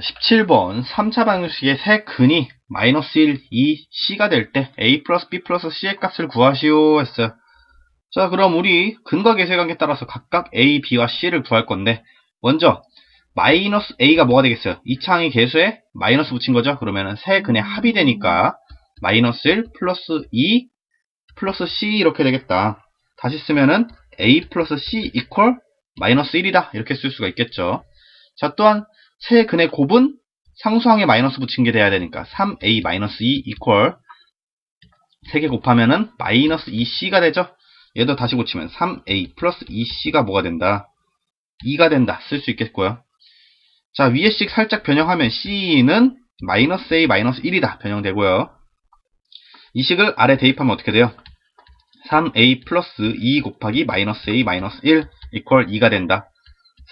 17번 3차 방정식의 세 근이 마이너스 1, 2, c가 될 때 a 플러스 b 플러스 c의 값을 구하시오 했어요. 자 그럼 우리 근과 계수의 관계에 따라서 각각 a, b와 c를 구할 건데 먼저 마이너스 a가 뭐가 되겠어요? 이 창의 계수에 마이너스 붙인 거죠? 그러면은 세 근의 합이 되니까 마이너스 1 플러스 2 플러스 c 이렇게 되겠다. 다시 쓰면은 a 플러스 c 이퀄 마이너스 1이다 이렇게 쓸 수가 있겠죠. 자 또한 세 근의 곱은 상수항에 마이너스 붙인 게 돼야 되니까 3a 마이너스 2 이퀄 3개 곱하면은 마이너스 2c가 되죠. 얘도 다시 고치면 3a 플러스 2c가 뭐가 된다? 2가 된다. 쓸 수 있겠고요. 자 위에 식 살짝 변형하면 c는 마이너스 a 마이너스 1이다. 변형되고요. 이 식을 아래 대입하면 어떻게 돼요? 3a 플러스 2 곱하기 마이너스 a 마이너스 1 이퀄 2가 된다.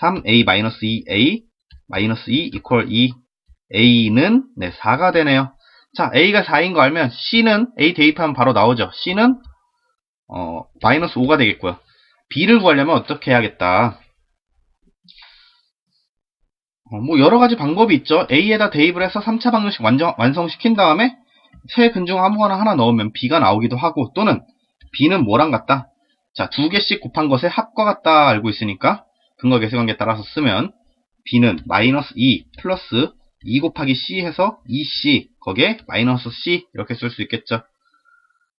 3a 마이너스 2a 마이너스 2 이퀄 2 a는 네 4가 되네요. 자 a가 4인 거 알면 c는 a 대입하면 바로 나오죠. c는 어, 마이너스 5가 되겠고요. b를 구하려면 어떻게 해야겠다. 어, 뭐 여러 가지 방법이 있죠. a에다 대입을 해서 3차 방정식 완전, 완성시킨 다음에 세근중 아무거나 하나 넣으면 b가 나오기도 하고 또는 b는 뭐랑 같다? 자, 두 개씩 곱한 것의 합과 같다 알고 있으니까 근거 계수관계에 따라서 쓰면 b는 마이너스 2 플러스 2 곱하기 c 해서 2c 거기에 마이너스 c 이렇게 쓸 수 있겠죠.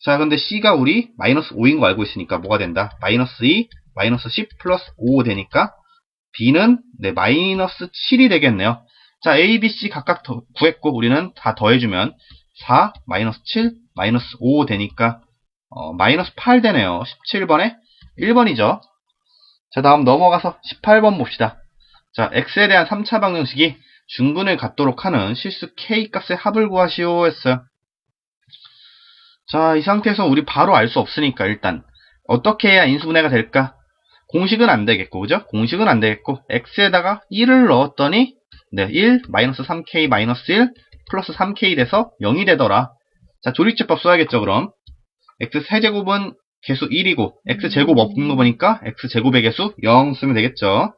자, 근데 c가 우리 마이너스 5인 거 알고 있으니까 뭐가 된다? 마이너스 2 마이너스 10 플러스 5 되니까 b는 네, 마이너스 7이 되겠네요. 자, a, b, c 각각 더 구했고 우리는 다 더해주면 4 마이너스 7 마이너스 5 되니까 어, 마이너스 8 되네요. 17번에 1번이죠. 자, 다음 넘어가서 18번 봅시다. 자, x에 대한 3차 방정식이 중근을 갖도록 하는 실수 k 값의 합을 구하시오 했어요. 자, 이 상태에서 우리 바로 알 수 없으니까 일단 어떻게 해야 인수분해가 될까? 공식은 안 되겠고, 그죠? 공식은 안 되겠고, x에다가 1을 넣었더니, 네, 1, 마이너스 3k, 마이너스 1, 플러스 3k 돼서 0이 되더라. 자, 조립제법 써야겠죠, 그럼. x 세제곱은 개수 1이고, x제곱 없는 거 보니까 x제곱의 개수 0 쓰면 되겠죠.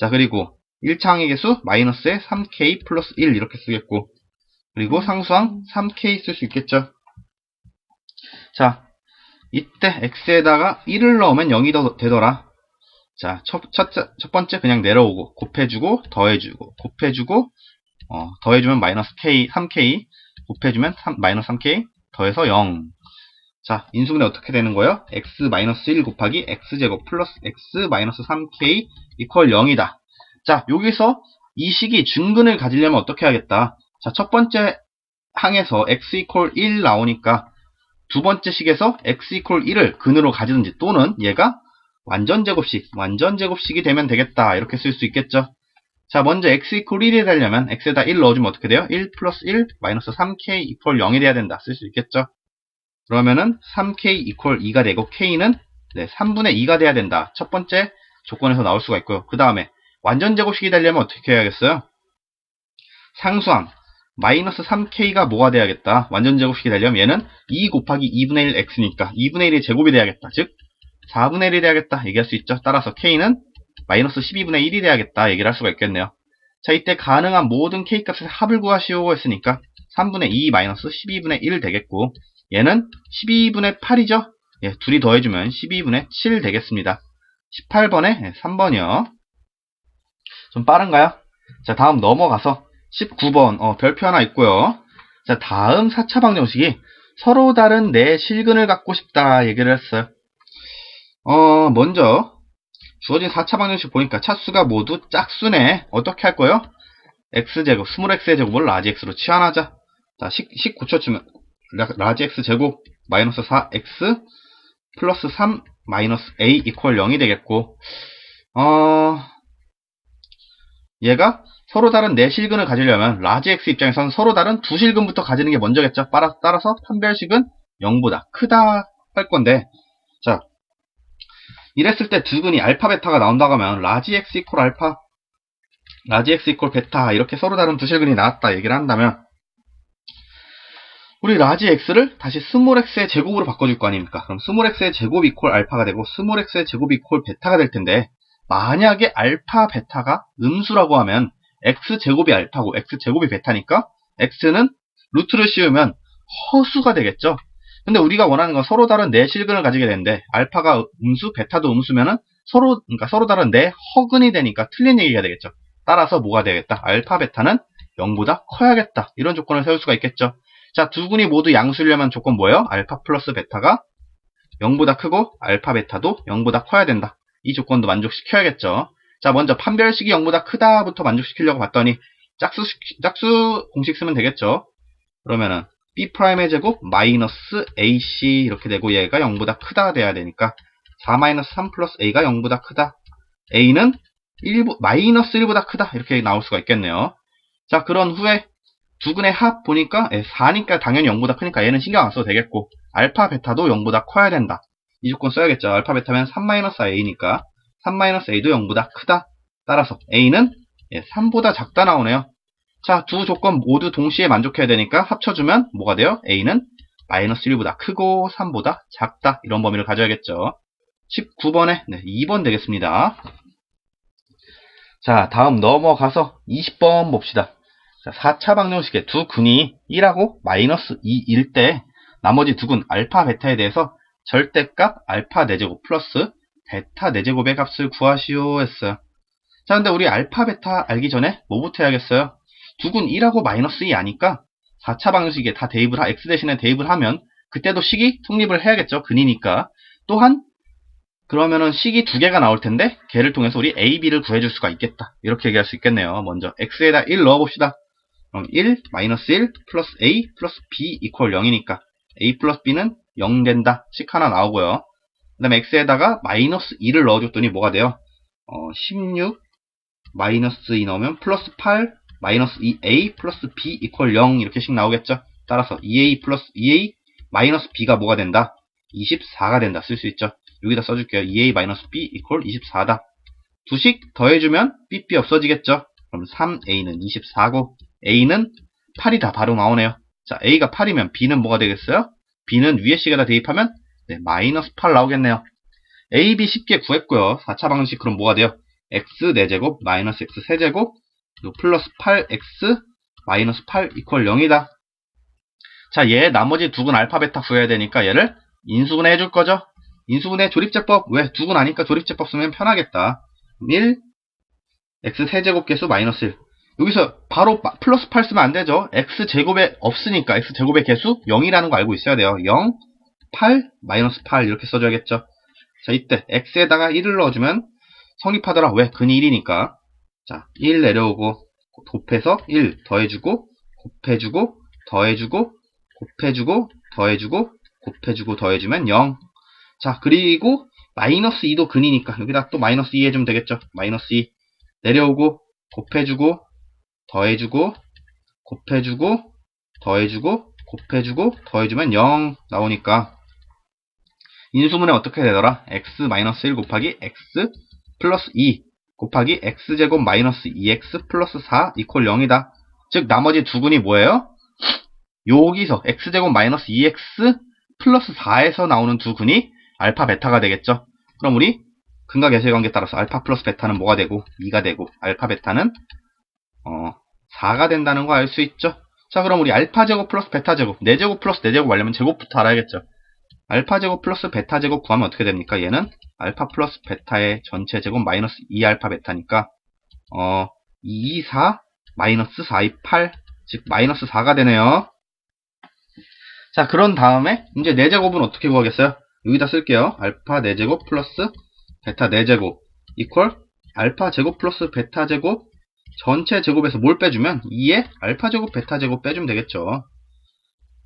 자, 그리고 1창의 개수 마이너스에 3k 플러스 1 이렇게 쓰겠고, 그리고 상수항 3k 쓸 수 있겠죠. 자, 이때 x에다가 1을 넣으면 0이 되더라. 자, 첫, 첫, 첫 번째 그냥 내려오고, 곱해주고, 더해주고, 곱해주고, 어, 더해주면 마이너스 k, 3k, 곱해주면 3, 마이너스 3k, 더해서 0. 자, 인수분해 어떻게 되는 거예요? x 마이너스 1 곱하기 x제곱 플러스 x 마이너스 3k 이퀄 0이다. 자, 여기서 이 식이 중근을 가지려면 어떻게 해야겠다? 자, 첫 번째 항에서 x 이퀄 1 나오니까 두 번째 식에서 x 이퀄 1을 근으로 가지든지 또는 얘가 완전 제곱식, 완전 제곱식이 되면 되겠다. 이렇게 쓸 수 있겠죠. 자, 먼저 x 이퀄 1이 되려면 x에다 1 넣어주면 어떻게 돼요? 1 플러스 1 마이너스 3k 이퀄 0이 돼야 된다. 쓸 수 있겠죠. 그러면은 3k 이퀄 2가 되고 k는 네, 3분의 2가 돼야 된다. 첫 번째 조건에서 나올 수가 있고요. 그 다음에 완전 제곱식이 되려면 어떻게 해야겠어요? 상수항 마이너스 3k가 뭐가 돼야겠다. 완전 제곱식이 되려면 얘는 2 곱하기 2분의 1 x니까 2분의 1이 제곱이 돼야겠다. 즉 4분의 1이 돼야겠다. 얘기할 수 있죠. 따라서 k는 마이너스 12분의 1이 돼야겠다. 얘기를 할 수가 있겠네요. 자, 이때 가능한 모든 k 값의 합을 구하시오 했으니까 3분의 2 마이너스 12분의 1 되겠고 얘는 12분의 8이죠. 예, 둘이 더해주면 12분의 7 되겠습니다. 18번에 3번이요. 좀 빠른가요? 자, 다음 넘어가서 19번 어, 별표 하나 있고요. 자, 다음 4차 방정식이 서로 다른 네 실근을 갖고 싶다 얘기를 했어요. 어, 먼저 주어진 4차 방정식 보니까 차수가 모두 짝수네. 어떻게 할 거예요? x제곱, 스몰 x의 제곱을 라지 x로 치환하자. 자, 식, 식 고쳐주면 라지 x 제곱 마이너스 4x 플러스 3 마이너스 a 이퀄 0이 되겠고 어 얘가 서로 다른 네 실근을 가지려면 라지 x 입장에서는 서로 다른 두 실근부터 가지는 게 먼저겠죠. 따라서 판별식은 0보다 크다 할 건데 자 이랬을 때 두 근이 알파 베타가 나온다고 하면 라지 x 이퀄 알파 라지 x 이퀄 베타 이렇게 서로 다른 두 실근이 나왔다 얘기를 한다면 우리 라지 x를 다시 스몰 x의 제곱으로 바꿔줄 거 아닙니까? 그럼 스몰 x의 제곱 이퀄 알파가 되고 스몰 x의 제곱 이퀄 베타가 될 텐데 만약에 알파 베타가 음수라고 하면 x제곱이 알파고 x제곱이 베타니까 x는 루트를 씌우면 허수가 되겠죠. 근데 우리가 원하는 건 서로 다른 네 실근을 가지게 되는데 알파가 음수, 베타도 음수면은 서로 그러니까 서로 다른 네 허근이 되니까 틀린 얘기가 되겠죠. 따라서 뭐가 되겠다? 알파, 베타는 0보다 커야겠다. 이런 조건을 세울 수가 있겠죠. 자, 두 군이 모두 양수려면 조건 뭐예요? 알파 플러스 베타가 0보다 크고 알파, 베타도 0보다 커야 된다. 이 조건도 만족시켜야겠죠. 자, 먼저 판별식이 0보다 크다부터 만족시키려고 봤더니 짝수, 짝수 공식 쓰면 되겠죠. 그러면은 B'의 제곱 마이너스 AC 이렇게 되고 얘가 0보다 크다 돼야 되니까 4 마이너스 3 플러스 A가 0보다 크다. A는 1, 마이너스 1보다 크다. 이렇게 나올 수가 있겠네요. 자, 그런 후에 두근의 합 보니까 4니까 당연히 0보다 크니까 얘는 신경 안 써도 되겠고 알파, 베타도 0보다 커야 된다. 이 조건 써야겠죠. 알파, 베타면 3 마이너스 A니까 3 마이너스 A도 0보다 크다. 따라서 A는 3보다 작다 나오네요. 자, 두 조건 모두 동시에 만족해야 되니까 합쳐주면 뭐가 돼요? A는 마이너스 1보다 크고 3보다 작다. 이런 범위를 가져야겠죠. 19번에 네, 2번 되겠습니다. 자, 다음 넘어가서 20번 봅시다. 자, 4차 방정식의 두 근이 1하고 마이너스 2일 때 나머지 두근 알파, 베타에 대해서 절대값 알파 4제곱 플러스 베타 4제곱의 값을 구하시오 했어요. 자, 근데 우리 알파, 베타 알기 전에 뭐부터 해야겠어요? 두근 1하고 마이너스 2 아니까 4차 방정식에 다 대입을, 하, x 대신에 대입을 하면 그때도 식이 성립을 해야겠죠. 근이니까. 또한 그러면은 식이 두 개가 나올 텐데 걔를 통해서 우리 a, b를 구해줄 수가 있겠다. 이렇게 얘기할 수 있겠네요. 먼저 x에다 1 넣어봅시다. 그럼 1, 마이너스 1, 플러스 a, 플러스 b 이퀄 0이니까 a 플러스 b는 0 된다. 식 하나 나오고요. 그 다음에 x에다가 마이너스 2를 넣어줬더니 뭐가 돼요? 어, 16, 마이너스 2 넣으면 플러스 8, 마이너스 2a 플러스 b 이퀄 0 이렇게씩 나오겠죠? 따라서 2a 플러스 2a 마이너스 b가 뭐가 된다? 24가 된다. 쓸 수 있죠. 여기다 써줄게요. 2a 마이너스 b 이퀄 24다. 두식 더해주면 bb 없어지겠죠. 그럼 3a는 24고 a는 8이다. 바로 나오네요. 자, a가 8이면 b는 뭐가 되겠어요? b는 위에 식에다 대입하면 네, 마이너스 8 나오겠네요. a, b 쉽게 구했고요. 4차 방식 그럼 뭐가 돼요? x 4제곱 마이너스 x 세제곱 플러스 8x 마이너스 8 이퀄 0이다. 자, 얘 나머지 두근 알파 베타 구해야 되니까 얘를 인수분해 해줄 거죠? 인수분해 조립제법 왜? 두근 아니까 조립제법 쓰면 편하겠다. 1 x 세제곱 개수 마이너스 1 여기서 바로 플러스 8 쓰면 안 되죠. x 제곱에 없으니까 x 제곱의 개수 0이라는 거 알고 있어야 돼요. 0, 8, 마이너스 8 이렇게 써줘야겠죠. 자 이때 x에다가 1을 넣어주면 성립하더라. 왜? 근이 1이니까. 자, 1 내려오고 곱해서 1 더해주고 곱해주고 더해주고 곱해주고 더해주고 곱해주고 더해주면 0. 자, 그리고 마이너스 2도 근이니까 여기다 또 마이너스 2 해주면 되겠죠. 마이너스 2 내려오고 곱해주고 더해주고 곱해주고 더해주고 곱해주고 더해주면 0 나오니까 인수분해 어떻게 되더라? x 마이너스 1 곱하기 x 플러스 2 곱하기 x제곱 마이너스 2x 플러스 4 이퀄 0이다. 즉 나머지 두 근이 뭐예요? 여기서 x제곱 마이너스 2x 플러스 4에서 나오는 두 근이 알파 베타가 되겠죠. 그럼 우리 근과 계수의 관계에 따라서 알파 플러스 베타는 뭐가 되고 2가 되고 알파 베타는 어, 4가 된다는 거 알 수 있죠. 자 그럼 우리 알파 제곱 플러스 베타 제곱 4제곱 플러스 4제곱 하려면 제곱부터 알아야겠죠. 알파 제곱 플러스 베타 제곱 구하면 어떻게 됩니까? 얘는 알파 플러스 베타의 전체 제곱 마이너스 2알파 베타니까 어 2, 4 마이너스 4, 2, 8 즉 마이너스 4가 되네요. 자 그런 다음에 이제 4제곱은 어떻게 구하겠어요? 여기다 쓸게요. 알파 4제곱 플러스 베타 4제곱 이퀄 알파 제곱 플러스 베타 제곱 전체 제곱에서 뭘 빼주면 2에 알파 제곱 베타 제곱 빼주면 되겠죠.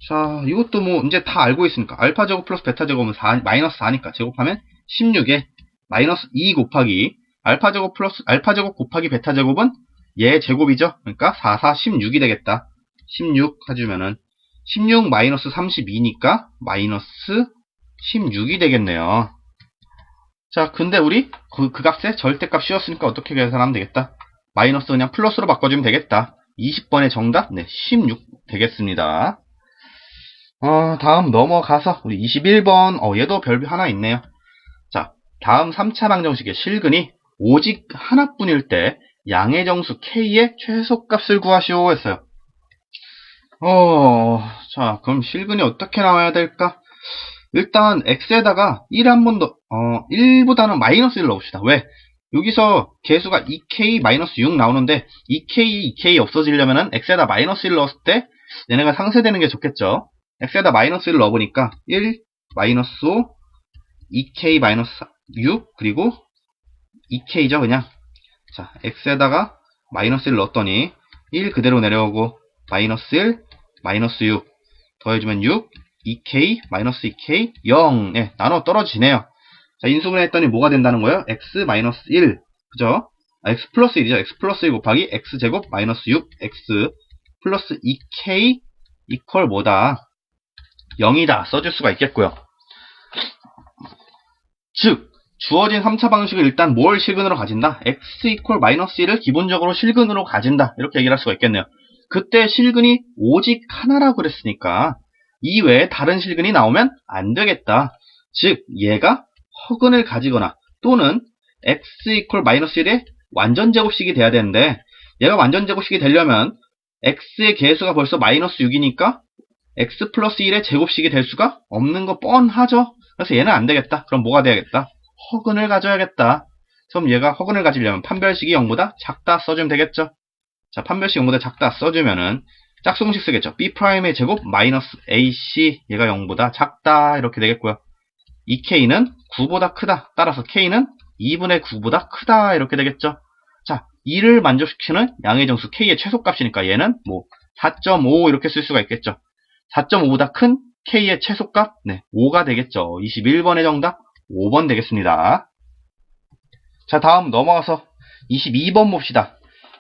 자 이것도 뭐 이제 다 알고 있으니까 알파 제곱 플러스 베타 제곱은 4, 마이너스 4니까 제곱하면 16에 마이너스 2 곱하기 알파 제곱 플러스 알파 제곱 곱하기 베타 제곱은 얘 제곱이죠. 그러니까 4, 4, 16이 되겠다. 16 해주면은 16 마이너스 32니까 마이너스 16이 되겠네요. 자, 근데 우리 그, 그 값에 절대값 씌웠으니까 어떻게 계산하면 되겠다? 마이너스 그냥 플러스로 바꿔주면 되겠다. 20번의 정답, 네, 16 되겠습니다. 어, 다음 넘어가서 우리 21번, 어, 얘도 별표 하나 있네요. 자, 다음 3차 방정식의 실근이 오직 하나뿐일 때 양의 정수 k의 최소값을 구하시오 했어요. 어, 자, 그럼 실근이 어떻게 나와야 될까? 일단 x에다가 1 한 번 더, 어, 1보다는 마이너스 1 넣읍시다. 왜? 여기서 개수가 2k 마이너스 6 나오는데 2k, 2k 없어지려면은 x에다 마이너스 1 넣었을 때 얘네가 상쇄되는 게 좋겠죠. x에다 마이너스 1 넣어보니까 1 마이너스 5, 2k 마이너스 6 그리고 2k죠 그냥. 자 x에다가 마이너스 1 넣었더니 1 그대로 내려오고 마이너스 1, 마이너스 6 더해주면 6, 2k, 마이너스 2k, 0 네, 나눠 떨어지네요. 자, 인수분해 했더니 뭐가 된다는 거예요? x 마이너스 1 그죠? 아, x 플러스 1이죠. x 플러스 1 곱하기 x제곱 마이너스 6 x 플러스 2k 이퀄 뭐다? 0이다 써줄 수가 있겠고요. 즉 주어진 3차 방식을 일단 뭘 실근으로 가진다? x 이퀄 마이너스 1을 기본적으로 실근으로 가진다. 이렇게 얘기를 할 수가 있겠네요. 그때 실근이 오직 하나라고 그랬으니까 이 외에 다른 실근이 나오면 안 되겠다. 즉 얘가 허근을 가지거나 또는 x 이퀄 마이너스 1의 완전 제곱식이 돼야 되는데 얘가 완전 제곱식이 되려면 x의 개수가 벌써 마이너스 6이니까 x 플러스 1의 제곱식이 될 수가 없는 거 뻔하죠. 그래서 얘는 안 되겠다. 그럼 뭐가 돼야겠다? 허근을 가져야겠다. 그럼 얘가 허근을 가지려면 판별식이 0보다 작다 써주면 되겠죠. 자, 판별식 0보다 작다 써주면은 짝수공식 쓰겠죠. b'의 제곱 마이너스 ac 얘가 0보다 작다 이렇게 되겠고요. 이 k는 9보다 크다. 따라서 k는 2분의 9보다 크다 이렇게 되겠죠. 자, 2를 만족시키는 양의 정수 k의 최소값이니까 얘는 뭐 4.5 이렇게 쓸 수가 있겠죠. 4.5보다 큰 k의 최소값 네, 5가 되겠죠. 21번의 정답 5번 되겠습니다. 자, 다음 넘어가서 22번 봅시다.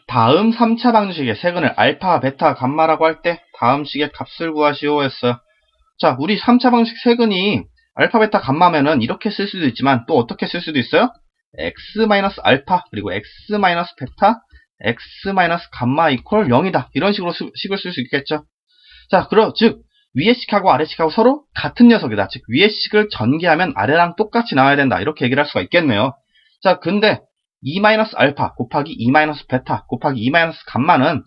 다음 3차 방정식의 세근을 알파, 베타, 감마라고 할 때 다음 식의 값을 구하시오 했어요. 자, 우리 3차 방식 세근이 알파, 베타, 감마면은 이렇게 쓸 수도 있지만 또 어떻게 쓸 수도 있어요? x-알파 그리고 x-베타 x-감마 이퀄 0이다. 이런 식으로 수, 식을 쓸 수 있겠죠. 자, 그럼 즉 위의 식하고 아래 식하고 서로 같은 녀석이다. 즉 위의 식을 전개하면 아래랑 똑같이 나와야 된다. 이렇게 얘기를 할 수가 있겠네요. 자, 근데 2-알파 곱하기 2-베타 곱하기 2-감마는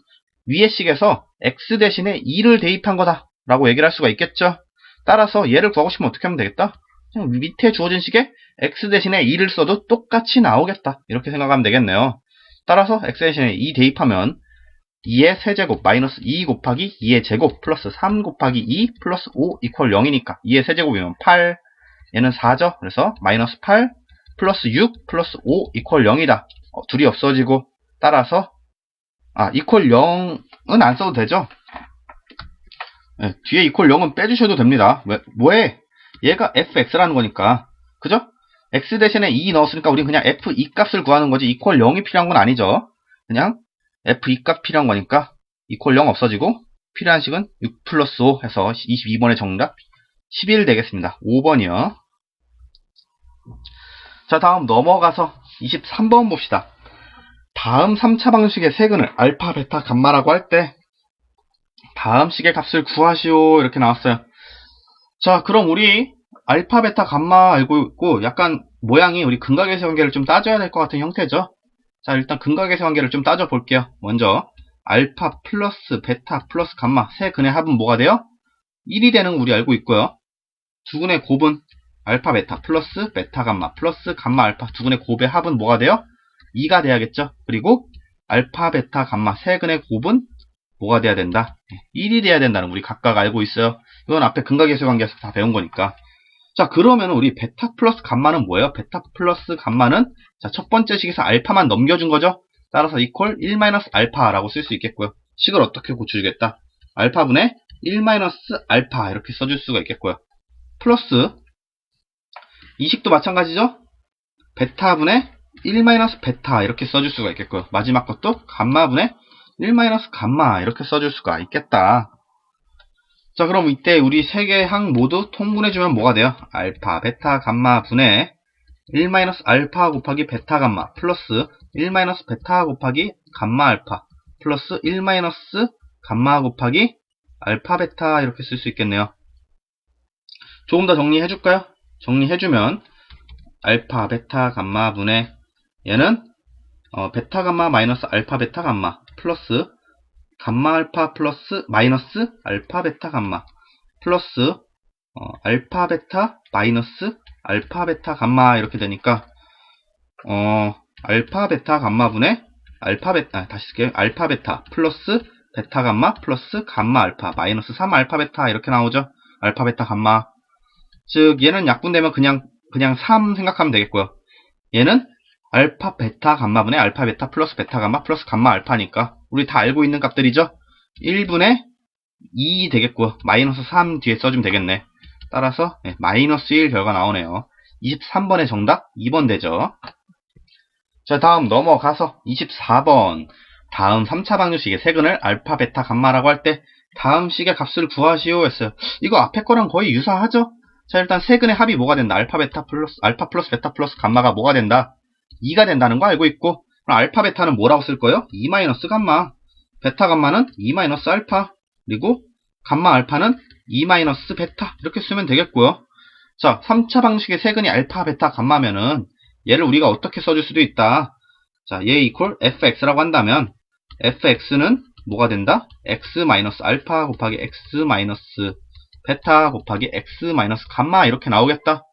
위의 식에서 x 대신에 2를 대입한 거다. 라고 얘기를 할 수가 있겠죠. 따라서 얘를 구하고 싶으면 어떻게 하면 되겠다? 밑에 주어진 식에 x 대신에 2를 써도 똑같이 나오겠다. 이렇게 생각하면 되겠네요. 따라서 x 대신에 2 대입하면 2의 세제곱 마이너스 2 곱하기 2의 제곱 플러스 3 곱하기 2 플러스 5 이퀄 0이니까 2의 세제곱이면 8 얘는 4죠. 그래서 마이너스 8 플러스 6 플러스 5 이퀄 0이다. 어, 둘이 없어지고 따라서 아 이퀄 0은 안 써도 되죠. 네, 뒤에 이퀄 0은 빼주셔도 됩니다. 왜, 뭐해? 얘가 fx라는 거니까 그죠? x 대신에 2 넣었으니까 우린 그냥 f2 값을 구하는 거지 이퀄 0이 필요한 건 아니죠. 그냥 f2 값 필요한 거니까 이퀄 0 없어지고 필요한 식은 6 플러스 5 해서 22번의 정답 11 되겠습니다. 5번이요. 자 다음 넘어가서 23번 봅시다. 다음 3차 방식의 세근을 알파, 베타, 감마라고 할 때 다음 식의 값을 구하시오 이렇게 나왔어요. 자 그럼 우리 알파, 베타, 감마 알고 있고 약간 모양이 우리 근각의 세관계를 좀 따져야 될 것 같은 형태죠. 자 일단 근각의 세관계를 좀 따져 볼게요. 먼저 알파 플러스 베타 플러스 감마 세 근의 합은 뭐가 돼요? 1이 되는 거 우리 알고 있고요. 두 근의 곱은 알파 베타 플러스 베타 감마 플러스 감마 알파 두 근의 곱의 합은 뭐가 돼요? 2가 돼야겠죠. 그리고 알파 베타 감마 세 근의 곱은 뭐가 돼야 된다? 1이 돼야 된다는 우리 각각 알고 있어요. 이건 앞에 근각계수 관계에서 다 배운 거니까. 자 그러면 우리 베타 플러스 감마는 뭐예요? 베타 플러스 감마는 자, 첫 번째 식에서 알파만 넘겨준 거죠. 따라서 이퀄 1 알파라고 쓸 수 있겠고요. 식을 어떻게 고쳐주겠다? 알파분의 1 알파 이렇게 써줄 수가 있겠고요. 플러스 이 식도 마찬가지죠? 베타분의 1 베타 이렇게 써줄 수가 있겠고요. 마지막 것도 감마분의 1 감마 이렇게 써줄 수가 있겠다. 자 그럼 이때 우리 세 개의 항 모두 통분해주면 뭐가 돼요? 알파, 베타, 감마 분의 1 알파 곱하기 베타 감마 플러스 1 베타 곱하기 감마 알파 플러스 1 감마 곱하기 알파 베타 이렇게 쓸 수 있겠네요. 조금 더 정리해 줄까요? 정리해 주면 알파 베타 감마 분의 얘는 어, 베타 감마 마이너스 알파 베타 감마 플러스 감마 알파 플러스 마이너스 알파 베타 감마 플러스 어, 알파 베타 마이너스 알파 베타 감마 이렇게 되니까 어, 알파 베타 감마 분의 알파 베타 아, 다시 쓸게요. 알파 베타 플러스 베타 감마 플러스 감마 알파 마이너스 3 알파 베타 이렇게 나오죠. 알파 베타 감마 즉 얘는 약분되면 그냥 그냥 3 생각하면 되겠고요. 얘는 알파 베타 감마분의 알파 베타 플러스 베타 감마 플러스 감마 알파니까 우리 다 알고 있는 값들이죠. 1분의 2 되겠고요. 마이너스 3 뒤에 써주면 되겠네. 따라서 네, 마이너스 1 결과 나오네요. 23번의 정답 2번 되죠. 자 다음 넘어가서 24번 다음 3차 방정식의 세근을 알파 베타 감마라고 할 때 다음 식의 값을 구하시오 했어요. 이거 앞에 거랑 거의 유사하죠? 자 일단 세근의 합이 뭐가 된다? 알파 베타 플러스 알파 플러스 베타 플러스 감마가 뭐가 된다? 2가 된다는 거 알고 있고 그럼 알파 베타는 뭐라고 쓸 거예요? 2 마이너스 감마 베타 감마는 2 마이너스 알파 그리고 감마 알파는 2 마이너스 베타 이렇게 쓰면 되겠고요. 자 3차 방식의 세근이 알파 베타 감마면은 얘를 우리가 어떻게 써줄 수도 있다. 자, 얘 이퀄 fx라고 한다면 fx는 뭐가 된다? x 마이너스 알파 곱하기 x 마이너스 베타 곱하기 x 마이너스 감마 이렇게 나오겠다.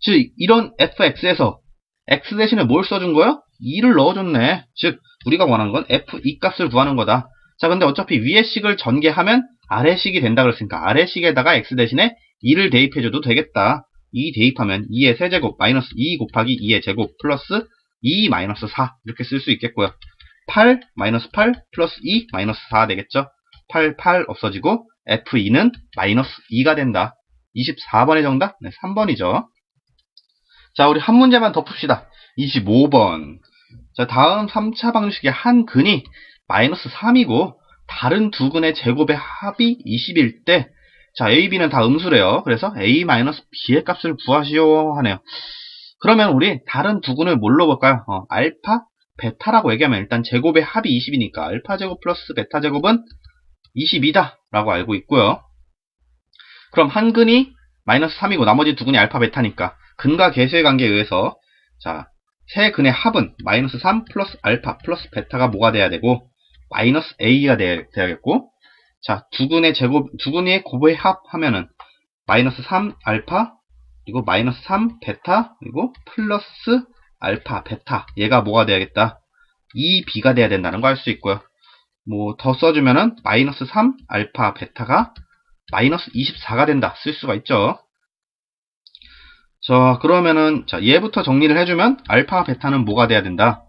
즉 이런 fx에서 x 대신에 뭘 써준 거야? 2를 넣어줬네. 즉 우리가 원하는 건 f 이 값을 구하는 거다. 자, 근데 어차피 위의 식을 전개하면 아래 식이 된다 그랬으니까 아래 식에다가 x 대신에 2를 대입해줘도 되겠다. 2 대입하면 2의 세제곱 마이너스 2 곱하기 2의 제곱 플러스 2 마이너스 4 이렇게 쓸 수 있겠고요. 8 마이너스 8 플러스 2 마이너스 4 되겠죠. 8, 8 없어지고 F2는 마이너스 2가 된다. 24번의 정답? 네, 3번이죠. 자, 우리 한 문제만 더 풉시다. 25번. 자, 다음 3차 방식의 한 근이 마이너스 3이고 다른 두 근의 제곱의 합이 20일 때 자, A, B는 다 음수래요. 그래서 A-B의 값을 구하시오 하네요. 그러면 우리 다른 두 근을 뭘로 볼까요? 어, 알파, 베타라고 얘기하면 일단 제곱의 합이 20이니까 알파 제곱 플러스 베타 제곱은 22다 라고 알고 있고요. 그럼 한 근이 마이너스 3이고 나머지 두 근이 알파, 베타니까 근과 계수의 관계에 의해서 자, 세 근의 합은 마이너스 3 플러스 알파 플러스 베타가 뭐가 돼야 되고 마이너스 A가 돼야, 돼야 겠고 자, 두 근의 제곱, 두 근의 곱의 합 하면은 마이너스 3 알파 그리고 마이너스 3 베타 그리고 플러스 알파 베타 얘가 뭐가 돼야겠다? 2b가 돼야 된다는 거 알 수 있고요. 뭐 더 써주면은 마이너스 3 알파 베타가 마이너스 24가 된다. 쓸 수가 있죠 자 그러면은 자 얘부터 정리를 해주면 알파 베타는 뭐가 돼야 된다?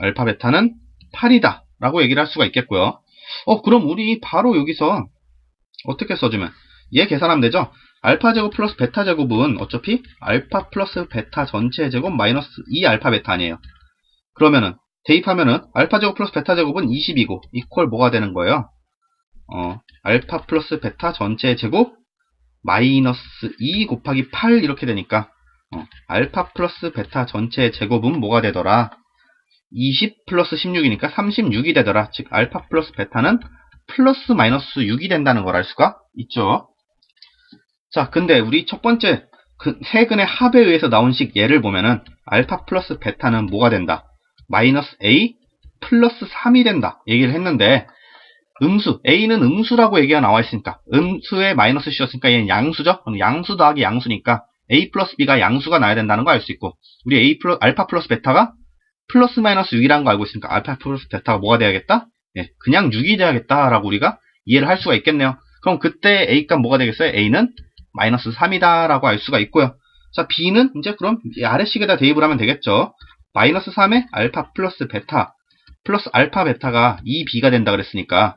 알파 베타는 8이다. 라고 얘기를 할 수가 있겠고요. 어 그럼 우리 바로 여기서 어떻게 써주면? 얘 계산하면 되죠? 알파 제곱 플러스 베타 제곱은 어차피 알파 플러스 베타 전체 제곱 마이너스 2 알파 베타 아니에요. 그러면은 대입하면은 알파 제곱 플러스 베타 제곱은 20이고 이퀄 뭐가 되는 거예요? 어, 알파 플러스 베타 전체 제곱 마이너스 2 곱하기 8 이렇게 되니까 어, 알파 플러스 베타 전체 제곱은 뭐가 되더라? 20 플러스 16이니까 36이 되더라. 즉 알파 플러스 베타는 플러스 마이너스 6이 된다는 걸 알 수가 있죠. 자, 근데 우리 첫 번째 그 세근의 합에 의해서 나온 식 예를 보면은 알파 플러스 베타는 뭐가 된다? 마이너스 A 플러스 3이 된다. 얘기를 했는데 음수 A는 음수라고 얘기가 나와 있으니까 음수에 마이너스 C였으니까 얘는 양수죠? 양수 더하기 양수니까 A 플러스 B가 양수가 나야 된다는 거알수 있고 우리 A 플러 알파 플러스 베타가 플러스 마이너스 6이라는 거 알고 있으니까 알파 플러스 베타가 뭐가 돼야겠다? 예, 그냥 6이 돼야겠다라고 우리가 이해를 할 수가 있겠네요. 그럼 그때 A값 뭐가 되겠어요? A는 마이너스 3이다 라고 알 수가 있고요. 자, B는 이제 그럼 아래식에다 대입을 하면 되겠죠. 마이너스 3에 알파 플러스 베타 플러스 알파 베타가 2B가 된다 그랬으니까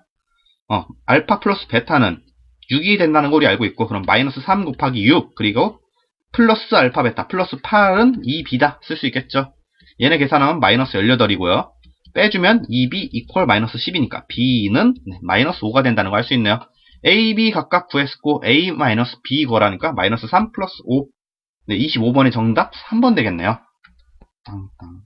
어, 알파 플러스 베타는 6이 된다는 걸 우리 알고 있고 그럼 마이너스 3 곱하기 6 그리고 플러스 알파 베타 플러스 8은 2B다 쓸 수 있겠죠. 얘네 계산하면 마이너스 18이고요. 빼주면 2B 이퀄 마이너스 10이니까 B는 마이너스 5가 된다는 거 알 수 있네요. A, B 각각 구했고 A 마이너스 B 거라니까 마이너스 3 플러스 5 네, 25번의 정답 3번 되겠네요. 땅땅.